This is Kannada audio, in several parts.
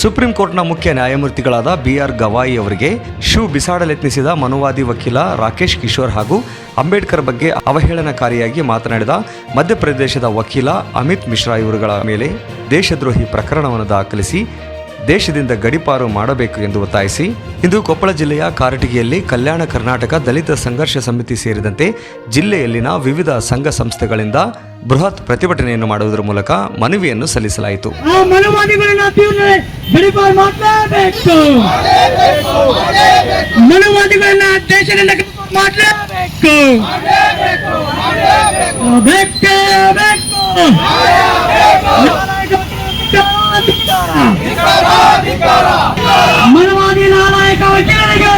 ಸುಪ್ರೀಂ ಕೋರ್ಟ್ನ ಮುಖ್ಯ ನ್ಯಾಯಮೂರ್ತಿಗಳಾದ ಬಿ ಆರ್ ಗವಾಯಿ ಅವರಿಗೆ ಶೂ ಬಿಸಾಡಲೆತ್ನಿಸಿದ ಮನುವಾದಿ ವಕೀಲ ರಾಕೇಶ್ ಕಿಶೋರ್ ಹಾಗೂ ಅಂಬೇಡ್ಕರ್ ಬಗ್ಗೆ ಅವಹೇಳನಕಾರಿಯಾಗಿ ಮಾತನಾಡಿದ ಮಧ್ಯಪ್ರದೇಶದ ವಕೀಲ ಅಮಿತ್ ಮಿಶ್ರಾ ಇವರುಗಳ ಮೇಲೆ ದೇಶದ್ರೋಹಿ ಪ್ರಕರಣವನ್ನು ದಾಖಲಿಸಿ ದೇಶದಿಂದ ಗಡಿಪಾರು ಮಾಡಬೇಕು ಎಂದು ಒತ್ತಾಯಿಸಿ, ಇಂದು ಕೊಪ್ಪಳ ಜಿಲ್ಲೆಯ ಕಾರಟಗಿಯಲ್ಲಿ ಕಲ್ಯಾಣ ಕರ್ನಾಟಕ ದಲಿತ ಸಂಘರ್ಷ ಸಮಿತಿ ಸೇರಿದಂತೆ ಜಿಲ್ಲೆಯಲ್ಲಿನ ವಿವಿಧ ಸಂಘ ಸಂಸ್ಥೆಗಳಿಂದ ಬೃಹತ್ ಪ್ರತಿಭಟನೆಯನ್ನು ಮಾಡುವುದರ ಮೂಲಕ ಮನವಿಯನ್ನು ಸಲ್ಲಿಸಲಾಯಿತು. ಆ ಮನವಾದಿ ನಾಲಾಯಕ ವಕೀಲರಿಗೆ.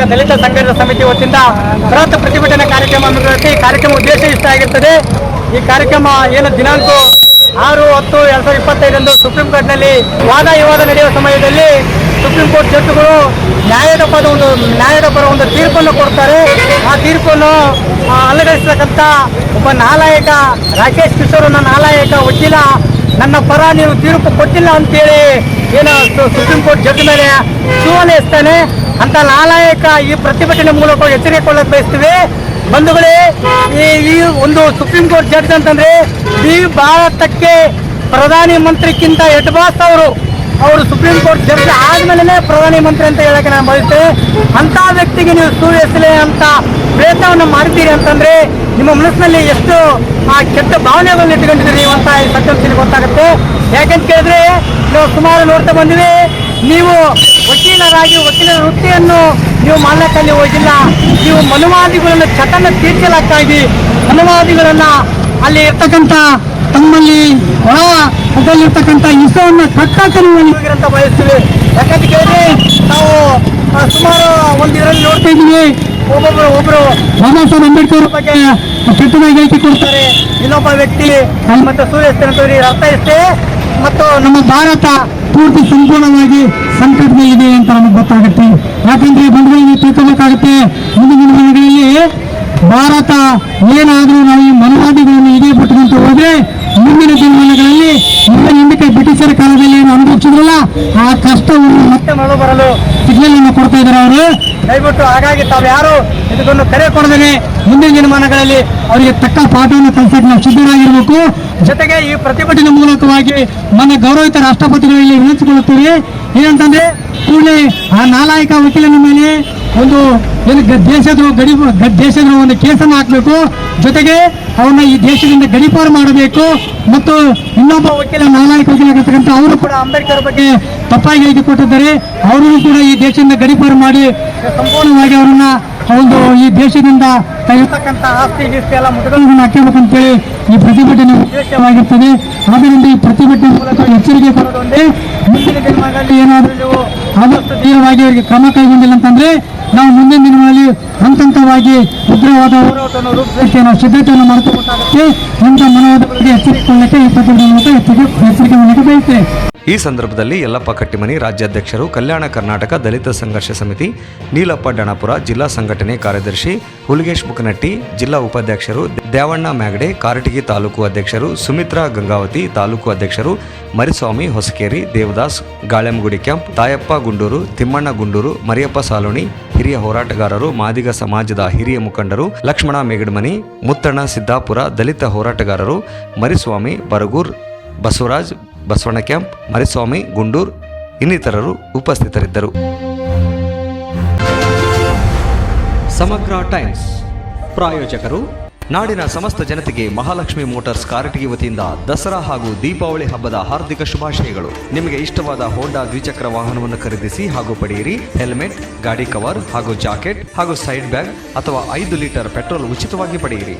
ಕರ್ನಾಟಕ ದಲಿತ ಸಮಿತಿ ವತಿಯಿಂದ ಬೃಹತ್ ಪ್ರತಿಭಟನೆ ಕಾರ್ಯಕ್ರಮ ಈ ಕಾರ್ಯಕ್ರಮ ಉದ್ದೇಶ ಇಷ್ಟ ಆಗಿರ್ತದೆ. ಈ ಕಾರ್ಯಕ್ರಮ ಏನು ದಿನಾಂಕ ಆರು ಹತ್ತು ಎರಡ್ ಸಾವಿರದ ಇಪ್ಪತ್ತೈದರಂದು ಸುಪ್ರೀಂ ಕೋರ್ಟ್ನಲ್ಲಿ ವಾದ ವಿವಾದ ನಡೆಯುವ ಸಮಯದಲ್ಲಿ ಸುಪ್ರೀಂ ಕೋರ್ಟ್ ಜಡ್ಜುಗಳು ನ್ಯಾಯದ ಪದ ಒಂದು ನ್ಯಾಯದ ಪರ ಒಂದು ತೀರ್ಪನ್ನು ಕೊಡ್ತಾರೆ. ಆ ತೀರ್ಪನ್ನು ಆ, ಅಲಗಡಿಸತಕ್ಕಂಥ ಒಬ್ಬ ನಾಲಾಯಕ ರಾಕೇಶ್ ಕಿಶೋರ್ ನಾಲಾಯಕ ವಕೀಲ ನನ್ನ ಪರ ನೀವು ತೀರ್ಪು ಕೊಟ್ಟಿಲ್ಲ ಅಂತೇಳಿ ಏನು ಸುಪ್ರೀಂ ಕೋರ್ಟ್ ಜಡ್ಜ್ ಮೇಲೆ ಸುವನೆ ಎಸ್ತಾನೆ. ಅಂತ ನಾಲಾಯಕ ಈ ಪ್ರತಿಭಟನೆ ಮೂಲಕ ಎಚ್ಚರಿಕೆ ಕೊಳ್ಳಕ್ಕೆ ಬಯಸ್ತೀವಿ. ಬಂಧುಗಳೇ, ಈ ಈ ಒಂದು ಸುಪ್ರೀಂ ಕೋರ್ಟ್ ಜಡ್ಜ್ ಅಂತಂದ್ರೆ ಈ ಭಾರತಕ್ಕೆ ಪ್ರಧಾನಿ ಮಂತ್ರಿಕ್ಕಿಂತ ಎಡ್ಬಾಸ್ ಅವರು. ಅವರು ಸುಪ್ರೀಂ ಕೋರ್ಟ್ ಜಡ್ಜ್ ಆದ್ಮೇಲೆ ಪ್ರಧಾನಿ ಮಂತ್ರಿ ಅಂತ ಹೇಳಕ್ಕೆ ನಾನು ಬಯಸ್ತೇನೆ. ಅಂತ ವ್ಯಕ್ತಿಗೆ ನೀವು ಸೂರ್ಯಸಲೆ ಅಂತ ಪ್ರಯತ್ನವನ್ನು ಮಾಡ್ತೀರಿ ಅಂತಂದ್ರೆ ನಿಮ್ಮ ಮನಸ್ಸಿನಲ್ಲಿ ಎಷ್ಟು ಆ ಕೆಟ್ಟ ಭಾವನೆಗಳನ್ನು ಇಟ್ಕೊಂಡಿದ್ದೀರಿ ಅಂತ ಈ ಸತ್ಯಾಂಶ ಗೊತ್ತಾಗುತ್ತೆ. ಯಾಕಂತ ಕೇಳಿದ್ರೆ, ನಾವು ಸುಮಾರು ನೋಡ್ತಾ ಬಂದಿವಿ, ನೀವು ವಕೀಲರಾಗಿ, ವಕೀಲರ ವೃತ್ತಿಯನ್ನು ನೀವು ಮಾಡಲಿಕ್ಕಲ್ಲಿ ಹೋಗಿಲ್ಲ. ನೀವು ಮನುವಾದಿಗಳನ್ನು ಚಟನ ತೀರ್ಚಲಾಗ್ತಾ ಇದ್ದೀವಿ ಮನುವಾದಿಗಳನ್ನ ಅಲ್ಲಿ ಇರ್ತಕ್ಕಂಥ ತಮ್ಮಲ್ಲಿ ಒಳ ಅದರಲ್ಲಿರ್ತಕ್ಕಂಥ ಇಸವನ್ನು ಕಟ್ಟಾಕಲು ಹೋಗಿರಂತ ಬಯಸ್ತೀವಿ ಯಾಕಂತ ಕೇಳಿದ್ರೆ, ನಾವು ಸುಮಾರು ಒಂದು ಇದರಲ್ಲಿ ನೋಡ್ತಾ ಇದ್ದೀವಿ. ಒಬ್ಬೊಬ್ರು ಒಬ್ಬರು ಬಾಬಾ ಸಾಹೇಬ್ ಅಂಬೇಡ್ಕರ್ ಬಗ್ಗೆ ಕೆಟ್ಟದಾಗಿ ಹೇಳಿಕೆ ಕೊಡ್ತಾರೆ. ಇನ್ನೊಬ್ಬ ವ್ಯಕ್ತಿ ಮತ್ತೆ ಸೂರ್ಯಸ್ತೇನೆ ಅರ್ಥೈಸ್ತೇ ಮತ್ತು ನಮ್ಮ ಭಾರತ ಪೂರ್ತಿ ಸಂಪೂರ್ಣವಾಗಿ ಸಂಕಟದಲ್ಲಿದೆ ಅಂತ ನಮಗೆ ಗೊತ್ತಾಗುತ್ತೆ. ಯಾಕಂದ್ರೆ ಬಂಧುಗಳಿಗೆ ತಿಳ್ಕೋಬೇಕಾಗುತ್ತೆ ಮುಂದಿನ ದಿನಗಳಲ್ಲಿ ಭಾರತ ಏನಾದರೂ ನಾವು ಈ ಮನವಾದಿಗಳನ್ನು ಇದೇ ಬಿಟ್ಟುಕೊಂತ ಹೋದ್ರೆ ಮುಂದಿನ ದಿನಮಾನಗಳಲ್ಲಿ ಮುಂದೆ ಹಿಂದಕ್ಕೆ ಬ್ರಿಟಿಷರ ಕಾಲದಲ್ಲಿ ಏನು ಅನುಭವಿಸಿದ್ರಲ್ಲ ಆ ಕಷ್ಟವನ್ನು ಮತ್ತೆ ಮರಳು ಬರಲು ಸಿಗ್ನಲ್ ಕೊಡ್ತಾ ಇದ್ದಾರೆ ಅವರು. ದಯವಿಟ್ಟು ಹಾಗಾಗಿ ತಾವು ಯಾರು ಇದನ್ನು ಕರೆ ಕೊಡದೇನೆ ಮುಂದಿನ ದಿನಮಾನಗಳಲ್ಲಿ ಅವರಿಗೆ ತಕ್ಕ ಪಾಠವನ್ನು ಕಲಿಸಕ್ಕೆ ನಾವು ಸಿದ್ಧರಾಗಿರ್ಬೇಕು. ಜೊತೆಗೆ ಈ ಪ್ರತಿಭಟನೆ ಮೂಲಕವಾಗಿ ಮನೆ ಗೌರವಿತ ರಾಷ್ಟ್ರಪತಿಗಳಲ್ಲಿ ವಿನಂತಿಸಿಕೊಳ್ಳುತ್ತೇವೆ ಏನಂತಂದ್ರೆ ಕೂಡಲೇ ಆ ನಾಲಾಯಕ ವಕೀಲನ ಮೇಲೆ ಒಂದು ಏನು ದೇಶದ್ರೋಹ ಗಡಿ ದೇಶದ್ರೋಹ ಒಂದು ಕೇಸನ್ನು ಹಾಕಬೇಕು. ಜೊತೆಗೆ ಅವನ್ನ ಈ ದೇಶದಿಂದ ಗಡಿಪಾರು ಮಾಡಬೇಕು. ಮತ್ತು ಇನ್ನೊಬ್ಬ ವಕೀಲ ನಾಲಾಯಕ ವಕೀಲ ಅವರು ಕೂಡ ಅಂಬೇಡ್ಕರ್ ಬಗ್ಗೆ ತಪ್ಪಾಗಿ ಹೇಳಿಕೊಟ್ಟಿದ್ದಾರೆ ಅವರನ್ನು ಕೂಡ ಈ ದೇಶದಿಂದ ಗಡಿಪಾರು ಮಾಡಿ ಸಂಪೂರ್ಣವಾಗಿ ಅವರನ್ನ ಒಂದು ಈ ದೇಶದಿಂದ ಇರ್ತಕ್ಕಂಥ ಆಸ್ತಿ ಗೀಸ್ತಿ ಎಲ್ಲ ಮುಟಗಳನ್ನು ಹಾಕಬೇಕಂತೇಳಿ ಈ ಪ್ರತಿಭಟನೆ ಉದ್ದೇಶವಾಗಿರ್ತದೆ. ಆದ್ದರಿಂದ ಈ ಪ್ರತಿಭಟನೆ ಮೂಲಕ ಎಚ್ಚರಿಕೆ ಕೊಡೋದು ಒಂದೇ ಮುಂದಿನ ದಿನಗಳಲ್ಲಿ ಏನಾದರೂ ನೀವು ಆದಷ್ಟು ಅವರಿಗೆ ಕ್ರಮ ಕೈಗೊಂಡಿಲ್ಲ ಅಂತಂದ್ರೆ ನಾವು ಮುಂದಿನ ದಿನಗಳಲ್ಲಿ ಹಂತ ಹಂತವಾಗಿ ಉಗ್ರವಾದ ಹೋರಾಟವನ್ನು ಸಿದ್ಧತೆಯನ್ನು ಮಾಡ್ಕೋಬೇಕಾಗುತ್ತೆ ಅಂತ ಮನೋವಾದಗಳಿಗೆ ಎಚ್ಚರಿಕೆ ಈ ಪ್ರತಿಭಟನೆ ಮೂಲಕ ಎಚ್ಚರಿಕೆ ಎಚ್ಚರಿಕೆ ಮಾಡಲಿಕ್ಕೆ ಬಯಸ್ತೇವೆ ಈ ಸಂದರ್ಭದಲ್ಲಿ ಯಲ್ಲಪ್ಪ ಕಟ್ಟಿಮನಿ ರಾಜ್ಯಾಧ್ಯಕ್ಷರು ಕಲ್ಯಾಣ ಕರ್ನಾಟಕ ದಲಿತ ಸಂಘರ್ಷ ಸಮಿತಿ, ನೀಲಪ್ಪ ಡಣಪುರ ಜಿಲ್ಲಾ ಸಂಘಟನೆ ಕಾರ್ಯದರ್ಶಿ ಹುಲಿಗೇಶ್ ಮುಕನಟ್ಟಿ ಜಿಲ್ಲಾ ಉಪಾಧ್ಯಕ್ಷರು ದ್ಯಾವಣ್ಣ ಮ್ಯಾಗಡೆ, ಕಾರಟಗಿ ತಾಲೂಕು ಅಧ್ಯಕ್ಷರು ಸುಮಿತ್ರಾ ಗಂಗಾವತಿ, ತಾಲೂಕು ಅಧ್ಯಕ್ಷರು ಮರಿಸ್ವಾಮಿ ಹೊಸಕೇರಿ, ದೇವದಾಸ್ ಗಾಳೆಮಗುಡಿ ಕ್ಯಾಂಪ್, ತಾಯಪ್ಪ ಗುಂಡೂರು, ತಿಮ್ಮಣ್ಣ ಗುಂಡೂರು, ಮರಿಯಪ್ಪ ಸಾಲೋಣಿ, ಹಿರಿಯ ಹೋರಾಟಗಾರರು, ಮಾದಿಗ ಸಮಾಜದ ಹಿರಿಯ ಮುಖಂಡರು, ಲಕ್ಷ್ಮಣ ಮೇಗಡ್ಮನಿ, ಮುತ್ತಣ್ಣ ಸಿದ್ದಾಪುರ ದಲಿತ ಹೋರಾಟಗಾರರು, ಮರಿಸ್ವಾಮಿ, ಬರಗೂರ್, ಬಸವರಾಜ್ ಬಸವಣ್ಣ ಕ್ಯಾಂಪ್, ಮರಿಸ್ವಾಮಿ, ಗುಂಡೂರ್ ಇನ್ನಿತರರು ಉಪಸ್ಥಿತರಿದ್ದರು. ಸಮಗ್ರ ಟೈಮ್ಸ್ ಪ್ರಾಯೋಜಕರು, ನಾಡಿನ ಸಮಸ್ತ ಜನತೆಗೆ ಮಹಾಲಕ್ಷ್ಮಿ ಮೋಟಾರ್ಸ್ ಕಾರಟಗಿ ವತಿಯಿಂದ ದಸರಾ ಹಾಗೂ ದೀಪಾವಳಿ ಹಬ್ಬದ ಹಾರ್ದಿಕ ಶುಭಾಶಯಗಳು. ನಿಮಗೆ ಇಷ್ಟವಾದ ಹೋಂಡಾ ದ್ವಿಚಕ್ರ ವಾಹನವನ್ನು ಖರೀದಿಸಿ ಹಾಗೂ ಪಡೆಯಿರಿ. ಹೆಲ್ಮೆಟ್, ಗಾಡಿ ಕವರ್ ಹಾಗೂ ಜಾಕೆಟ್ ಹಾಗೂ ಸೈಡ್ ಬ್ಯಾಗ್ ಅಥವಾ ಐದು ಲೀಟರ್ ಪೆಟ್ರೋಲ್ ಉಚಿತವಾಗಿ ಪಡೆಯಿರಿ.